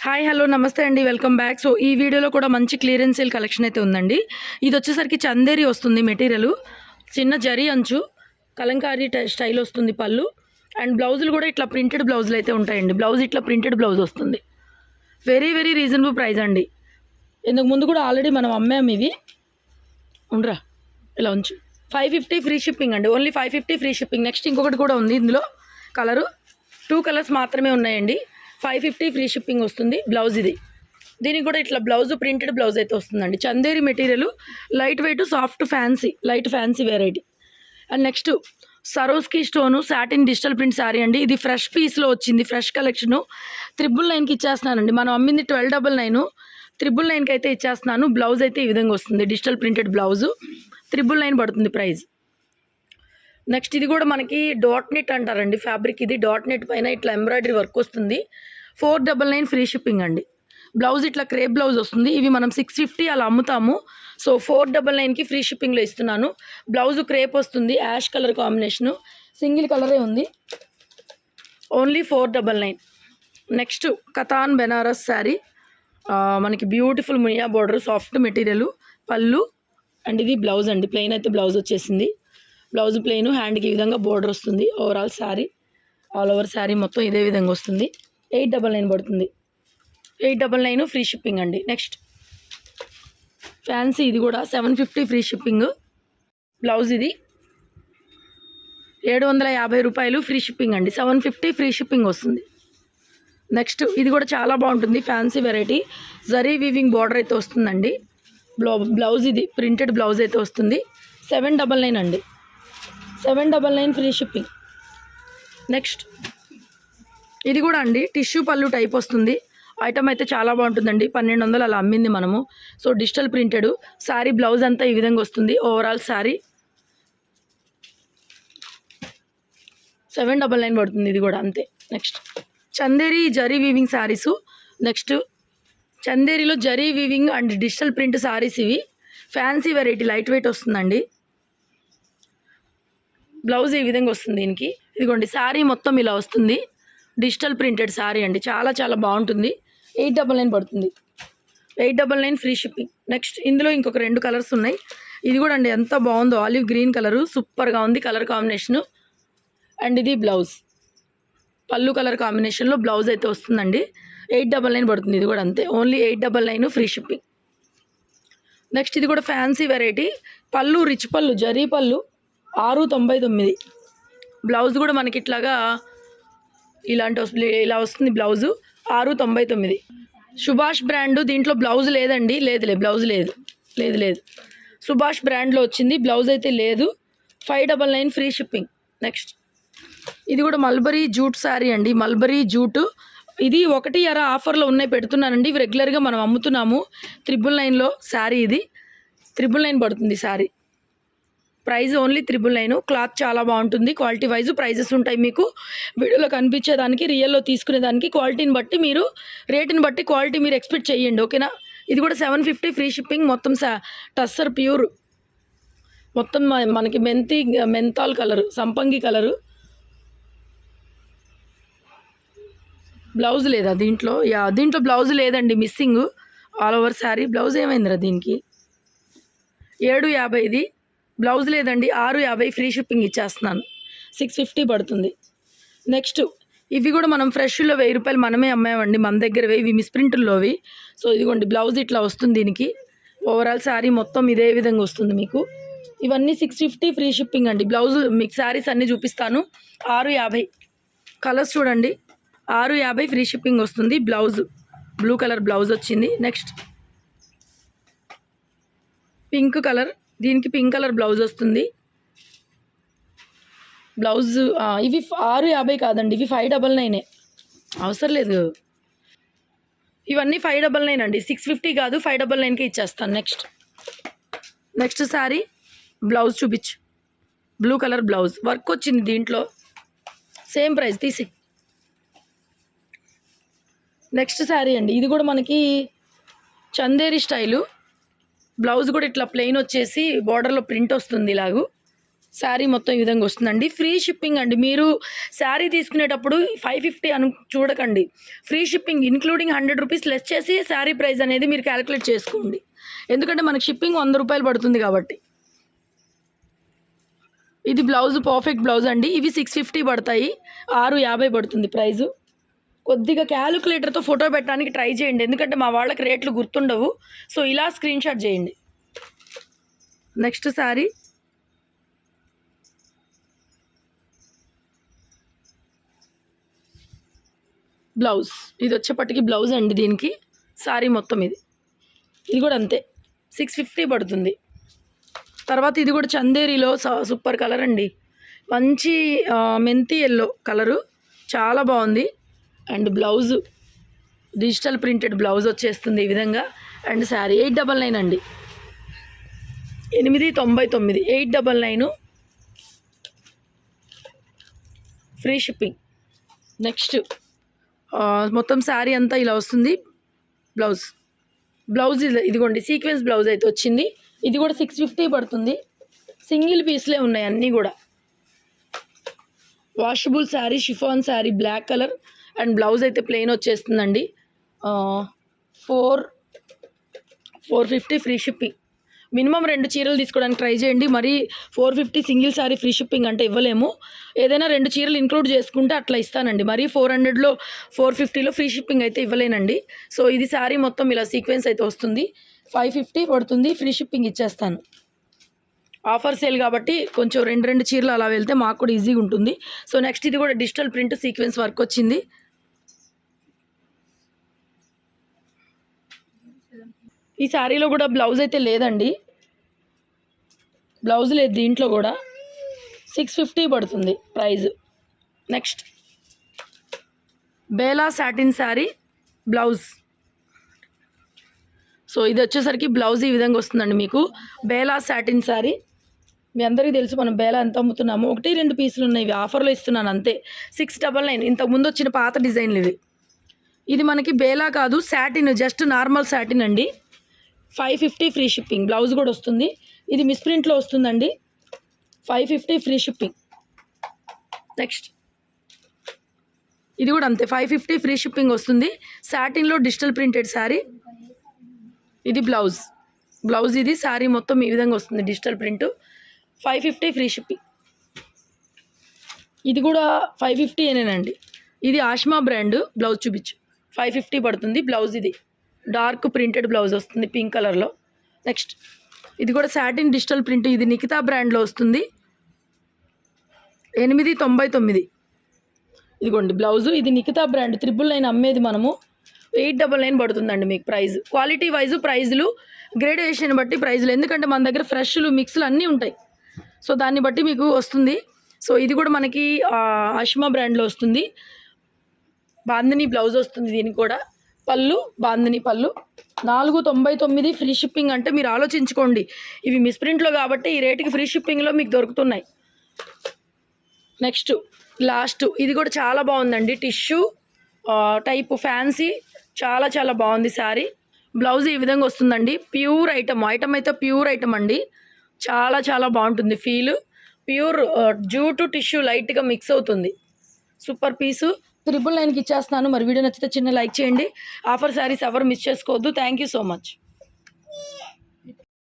Hi hello నమస్తే అండి. Welcome back. So ఈ వీడియోలో కూడా మంచి క్లియరెన్స్ సేల్ కలెక్షన్ అయితే ఉందండి. ఇది వచ్చేసరికి చందేరి వస్తుంది మెటీరియల్. చిన్న జరీ అంచు కలంకారీ టై- స్టైల్ వస్తుంది పళ్ళు. అండ్ బ్లౌజులు కూడా ఇట్లా ప్రింటెడ్ బ్లౌజులు అయితే ఉంటాయండి. బ్లౌజ్ ఇట్లా ప్రింటెడ్ బ్లౌజ్ వస్తుంది. వెరీ వెరీ రీజనబుల్ ప్రైస్ అండి. ఇంతకు ముందు కూడా ఆల్రెడీ మనం అమ్మాము ఇవి. ఉండరా ఇలా ఉంచు. ఫైవ్ ఫిఫ్టీ ఫ్రీ షిప్పింగ్ అండి. Only five fifty free shipping. Next ఇంకొకటి కూడా ఉంది ఇందులో. కలరు. టూ కలర్స్ మాత్రమే ఉన్నాయండి. ఫైవ్ ఫిఫ్టీ ఫ్రీ షిప్పింగ్ వస్తుంది. బ్లౌజ్ ఇది. దీనికి కూడా ఇట్లా బ్లౌజ్ ప్రింటెడ్ బ్లౌజ్ అయితే వస్తుందండి. Chanderi material light weight soft fancy light fancy variety. And next Swarovski stone satin digital print sari అండి. ఇది ఫ్రెష్ పీస్లో వచ్చింది ఫ్రెష్ కలెక్షను. త్రిబుల్ నైన్కి ఇచ్చేస్తున్నానండి. మనం అమ్మింది ట్వెల్వ్ డబల్ నైన్. త్రిబుల్ నైన్కి అయితే ఇచ్చేస్తున్నాను. బ్లౌజ్ అయితే ఈ విధంగా వస్తుంది. Digital printed blouse. Triple nine పడుతుంది ప్రైస్ నెక్స్ట్ ఇది కూడా మనకి డాట్ నెట్ అంటారండి ఫ్యాబ్రిక్ ఇది. డాట్ నెట్ పైన ఇట్లా ఎంబ్రాయిడరీ వర్క్ వస్తుంది. Four double nine free shipping అండి. బ్లౌజ్ ఇట్లా క్రేప్ బ్లౌజ్ వస్తుంది. ఇవి మనం సిక్స్ ఫిఫ్టీ అలా అమ్ముతాము. సో ఫోర్ డబల్ నైన్కి ఫ్రీ షిప్పింగ్లో ఇస్తున్నాను. బ్లౌజ్ క్రేప్ వస్తుంది. Ash colour combination. సింగిల్ కలరే ఉంది. Only four double nine. Next Katan Banaras sari. మనకి beautiful Muniya border soft material పళ్ళు అండ్ ఇది బ్లౌజ్ అండి. ప్లెయిన్ అయితే బ్లౌజ్ వచ్చేసింది. బ్లౌజ్ ప్లెయిన్ హ్యాండ్కి ఈ విధంగా బోర్డర్ వస్తుంది. Overall sari all over sari మొత్తం ఇదే విధంగా వస్తుంది. ఎయిట్ డబల్ నైన్ పడుతుంది. Eight double nine free shipping అండి. నెక్స్ట్ ఫ్యాన్సీ ఇది కూడా seven fifty free shipping blouse ఇది ఏడు వందల యాభై రూపాయలు ఫ్రీ షిప్పింగ్ అండి. సెవెన్ ఫిఫ్టీ ఫ్రీ షిప్పింగ్ వస్తుంది. నెక్స్ట్ ఇది కూడా చాలా బాగుంటుంది. Fancy variety zari weaving border అయితే వస్తుందండి. బ్లౌ బ్లౌజ్ ఇది ప్రింటెడ్ బ్లౌజ్ అయితే వస్తుంది. సెవెన్ డబల్ నైన్ అండి. Seven double nine free shipping. Next. ఇది కూడా అండి టిష్యూ పళ్ళు టైప్ వస్తుంది. ఐటమ్ అయితే చాలా బాగుంటుందండి పన్నెండు వందలు అలా అమ్మింది మనము. So digital printed. Sari blouse అంతా ఈ విధంగా వస్తుంది overall sari seven double nine పడుతుంది ఇది కూడా అంతే. Next. Chanderi zari weaving saris next. చందేరిలో zari weaving and digital print saris ఇవి. ఫ్యాన్సీ వెరైటీ లైట్ వెయిట్ వస్తుందండి. బ్లౌజ్ ఈ విధంగా వస్తుంది దీనికి. ఇదిగోండి శారీ మొత్తం ఇలా వస్తుంది. డిజిటల్ ప్రింటెడ్ శారీ అండి. చాలా చాలా బాగుంటుంది. ఎయిట్ డబల్ నైన్ పడుతుంది. Eight double nine free shipping. Next ఇందులో ఇంకొక రెండు కలర్స్ ఉన్నాయి. ఇది కూడా అండి ఎంత బాగుందో. ఆలివ్ గ్రీన్ కలరు సూపర్గా ఉంది కలర్ కాంబినేషను. అండ్ ఇది బ్లౌజ్. పళ్ళు కలర్ కాంబినేషన్లో బ్లౌజ్ అయితే వస్తుందండి. ఎయిట్ డబల్ నైన్ పడుతుంది ఇది కూడా అంతే. Only eight double nine free shipping. Next ఇది కూడా ఫ్యాన్సీ వెరైటీ. పళ్ళు రిచ్ పళ్ళు జరీ పళ్ళు ఆరు తొంభై తొమ్మిది. బ్లౌజ్ కూడా మనకి ఇట్లాగా ఇలాంటి వస్తుంది ఇలా వస్తుంది బ్లౌజు. ఆరు తొంభై తొమ్మిది. సుభాష్ బ్రాండ్ దీంట్లో బ్లౌజ్ లేదండి. లేదు లేదు బ్లౌజ్ లేదు. లేదు లేదు. సుభాష్ బ్రాండ్లో వచ్చింది. బ్లౌజ్ అయితే లేదు. Five double nine free shipping. Next. ఇది కూడా మల్బరీ జూట్ శారీ అండి. Mulberry jute. ఇది ఒకటి అర ఆఫర్లో ఉన్నాయి. పెడుతున్నానండి. ఇవి రెగ్యులర్గా మనం అమ్ముతున్నాము. త్రిబుల్ నైన్లో శారీ ఇది. త్రిబుల్ నైన్ పడుతుంది sari. Price only triple nine. Cloth చాలా బాగుంటుంది. క్వాలిటీ వైజ్ ప్రైజెస్ ఉంటాయి మీకు. వీడియోలో కనిపించేదానికి రియల్లో తీసుకునేదానికి క్వాలిటీని బట్టి మీరు రేటుని బట్టి క్వాలిటీ మీరు ఎక్స్పెక్ట్ చేయండి. ఓకేనా? ఇది కూడా సెవెన్ ఫిఫ్టీ ఫ్రీ షిప్పింగ్. మొత్తం టస్సర్ ప్యూర్. మొత్తం మనకి మెంతి మెంతాల్ కలరు సంపంగి కలరు. బ్లౌజ్ లేదా దీంట్లో? యా దీంట్లో బ్లౌజ్ లేదండి. Missing. All over sari. Blouse ఏమైందిరా దీనికి? ఏడు యాభై ఇది. బ్లౌజ్ లేదండి ఆరు యాభై ఫ్రీ షిప్పింగ్ ఇచ్చేస్తున్నాను. సిక్స్ ఫిఫ్టీ పడుతుంది. నెక్స్ట్ ఇవి కూడా మనం ఫ్రెష్లో వెయ్యి రూపాయలు మనమే అమ్మామండి. మన దగ్గర ఇవి మిస్ప్రింట్లోవి సో ఇదిగోండి బ్లౌజ్ ఇట్లా వస్తుంది దీనికి. ఓవరాల్ శారీ మొత్తం ఇదే విధంగా వస్తుంది మీకు. ఇవన్నీ సిక్స్ ఫిఫ్టీ ఫ్రీ షిప్పింగ్ అండి. బ్లౌజ్ మీకు శారీస్ అన్నీ చూపిస్తాను. ఆరు యాభై. కలర్స్ చూడండి. ఆరు యాభై ఫ్రీ షిప్పింగ్ వస్తుంది. బ్లౌజ్ బ్లూ కలర్ బ్లౌజ్ వచ్చింది. నెక్స్ట్ పింక్ కలర్ దీనికి పింక్ కలర్ బ్లౌజ్ వస్తుంది. బ్లౌజ్ ఇవి ఆరు యాభై కాదండి ఇవి ఫైవ్ డబల్ నైనే అవసరం లేదు. ఇవన్నీ ఫైవ్ డబల్ నైన్ అండి సిక్స్ ఫిఫ్టీ కాదు ఫైవ్ డబల్ నైన్కి ఇచ్చేస్తాను నెక్స్ట్. నెక్స్ట్ శారీ బ్లౌజ్ చూపించు. Blue colour blouse. వర్క్ వచ్చింది దీంట్లో. సేమ్ ప్రైస్ తీసి. నెక్స్ట్ శారీ అండి ఇది కూడా మనకి చందేరి స్టైలు. బ్లౌజ్ కూడా ఇట్లా ప్లెయిన్ వచ్చేసి బార్డర్లో ప్రింట్ వస్తుంది ఇలాగూ. శారీ మొత్తం ఈ విధంగా వస్తుందండి. ఫ్రీ షిప్పింగ్ అండి. మీరు శారీ తీసుకునేటప్పుడు ఫైవ్ ఫిఫ్టీ అను చూడకండి. Free shipping including hundred rupees less చేసి శారీ ప్రైస్ అనేది మీరు క్యాలిక్యులేట్ చేసుకోండి. ఎందుకంటే మనకి షిప్పింగ్ వంద రూపాయలు పడుతుంది కాబట్టి. ఇది బ్లౌజ్ పర్ఫెక్ట్ బ్లౌజ్ అండి. ఇవి సిక్స్ ఫిఫ్టీ పడతాయి. ఆరు యాభై పడుతుంది ప్రైజు. కొద్దిగా క్యాలిక్యులేటర్తో ఫోటో పెట్టడానికి ట్రై చేయండి. ఎందుకంటే మా వాళ్ళకి రేట్లు గుర్తుండవు. సో ఇలా స్క్రీన్ షాట్ చేయండి. నెక్స్ట్ శారీ బ్లౌజ్ ఇది వచ్చేపటికి బ్లౌజ్ అండి దీనికి. శారీ మొత్తం ఇది. ఇది కూడా అంతే. సిక్స్ ఫిఫ్టీ పడుతుంది. తర్వాత ఇది కూడా చందేరిలో స- సూపర్ కలర్ అండి. మంచి మెంతి ఎల్లో కలరు చాలా బాగుంది. And blouse digital printed blouse వచ్చేస్తుంది ఈ విధంగా. And sari eight double nine అండి. ఎనిమిది తొంభై తొమ్మిది eight double nine. Free shipping. Next మొత్తం శారీ అంతా ఇలా వస్తుంది. బ్లౌజ్. బ్లౌజ్ ఇది- ఇదిగోండి సీక్వెన్స్ బ్లౌజ్ అయితే వచ్చింది. ఇది కూడా సిక్స్ ఫిఫ్టీ పడుతుంది. సింగిల్ పీస్లే ఉన్నాయి అన్నీ కూడా. Washable sari chiffon sari black colour. And blouse అయితే ప్లెయిన్ వచ్చేస్తుందండి. Four four fifty free shipping. Minimum రెండు చీరలు తీసుకోవడానికి ట్రై చేయండి. మరి four fifty single sari free shipping అంటే ఇవ్వలేము. ఏదైనా రెండు చీరలు ఇంక్లూడ్ చేసుకుంటే అట్లా ఇస్తానండి. మరి ఫోర్ హండ్రెడ్లో ఫోర్ ఫిఫ్టీలో ఫ్రీ షిప్పింగ్ అయితే ఇవ్వలేనండి. సో ఇది శారీ మొత్తం ఇలా సీక్వెన్స్ అయితే వస్తుంది. ఫైవ్ ఫిఫ్టీ పడుతుంది. ఫ్రీ షిప్పింగ్ ఇచ్చేస్తాను. ఆఫర్ సేల్ కాబట్టి కొంచెం రెండు రెండు చీరలు అలా వెళ్తే మాకు కూడా ఈజీగా ఉంటుంది. సో నెక్స్ట్ ఇది కూడా డిజిటల్ ప్రింట్ సీక్వెన్స్ వర్క్ వచ్చింది. ఈ శారీలో కూడా బ్లౌజ్ అయితే లేదండి. బ్లౌజ్ లేదు దీంట్లో కూడా. సిక్స్ ఫిఫ్టీ పడుతుంది ప్రైజ్. నెక్స్ట్. బేలా సాటిన్ శారీ బ్లౌజ్. సో ఇది వచ్చేసరికి బ్లౌజ్ ఈ విధంగా వస్తుందండి మీకు. బేలా సాటిన్ శారీ. మీ అందరికీ తెలుసు మనం బేలా ఎంత అమ్ముతున్నాము? ఒకటి రెండు పీసులు ఉన్నాయి. ఇవి ఆఫర్లో ఇస్తున్నాను అంతే. Six double nine. ఇంతకుముందు వచ్చిన పాత డిజైన్లు ఇవి. ఇది మనకి బేలా కాదు శాటిన్ జస్ట్ నార్మల్ శాటిన్ అండి. Five fifty free shipping. Blouse కూడా వస్తుంది. ఇది మిస్ప్రింట్లో వస్తుందండి. Five fifty free shipping. Next. ఇది కూడా అంతే. ఫైవ్ ఫిఫ్టీ ఫ్రీ షిప్పింగ్ వస్తుంది. సాటిన్లో డిజిటల్ ప్రింటెడ్ శారీ. ఇది బ్లౌజ్. బ్లౌజ్ ఇది. శారీ మొత్తం ఈ విధంగా వస్తుంది digital print. Five fifty free shipping. ఇది కూడా ఫైవ్ ఫిఫ్టీ అనేనండి ఇది ఆష్మా బ్రాండ్ బ్లౌజ్ చూపించు. ఫైవ్ ఫిఫ్టీ పడుతుంది. బ్లౌజ్ ఇది. డార్క్ ప్రింటెడ్ బ్లౌజ్ వస్తుంది పింక్ కలర్లో. నెక్స్ట్ ఇది కూడా సాటిన్ డిజిటల్ ప్రింట్ ఇది నిఖితా బ్రాండ్లో వస్తుంది. ఎనిమిది తొంభై తొమ్మిది. ఇదిగోండి బ్లౌజు ఇది నిఖితా బ్రాండ్ త్రిబుల్ నైన్ అమ్మేది మనము. ఎయిట్ డబల్ నైన్ పడుతుందండి మీకు ప్రైజ్. క్వాలిటీ వైజ్ ప్రైజులు గ్రేడేషన్ బట్టి ప్రైజులు. ఎందుకంటే మన దగ్గర ఫ్రెష్లు మిక్స్లు అన్నీ ఉంటాయి. సో దాన్ని బట్టి మీకు వస్తుంది. సో ఇది కూడా మనకి అష్మా బ్రాండ్లో వస్తుంది. బాందిని బ్లౌజ్ వస్తుంది దీనికి కూడా. పళ్ళు బాందిని పళ్ళు. నాలుగు తొంభై తొమ్మిది ఫ్రీ షిప్పింగ్ అంటే మీరు ఆలోచించుకోండి. ఇవి మిస్ప్రింట్లో కాబట్టి ఈ రేటుకి ఫ్రీ షిప్పింగ్లో మీకు దొరుకుతున్నాయి. Next last. ఇది కూడా చాలా బాగుందండి. టిష్యూ టైప్ ఫ్యాన్సీ చాలా చాలా బాగుంది శారీ. బ్లౌజ్ ఈ విధంగా వస్తుందండి. Pure item. ఐటమ్ అయితే ప్యూర్ ఐటమ్ అండి. చాలా చాలా బాగుంటుంది ఫీల్. ప్యూర్ జూటు టిష్యూ లైట్గా మిక్స్ అవుతుంది. Super piece. త్రిబుల్ నైన్కి ఇచ్చేస్తున్నాను. మరి వీడియో నచ్చితే చిన్న లైక్ చేయండి. ఆఫర్ శారీస్ ఎవరు మిస్ చేసుకోవద్దు. Thank you so much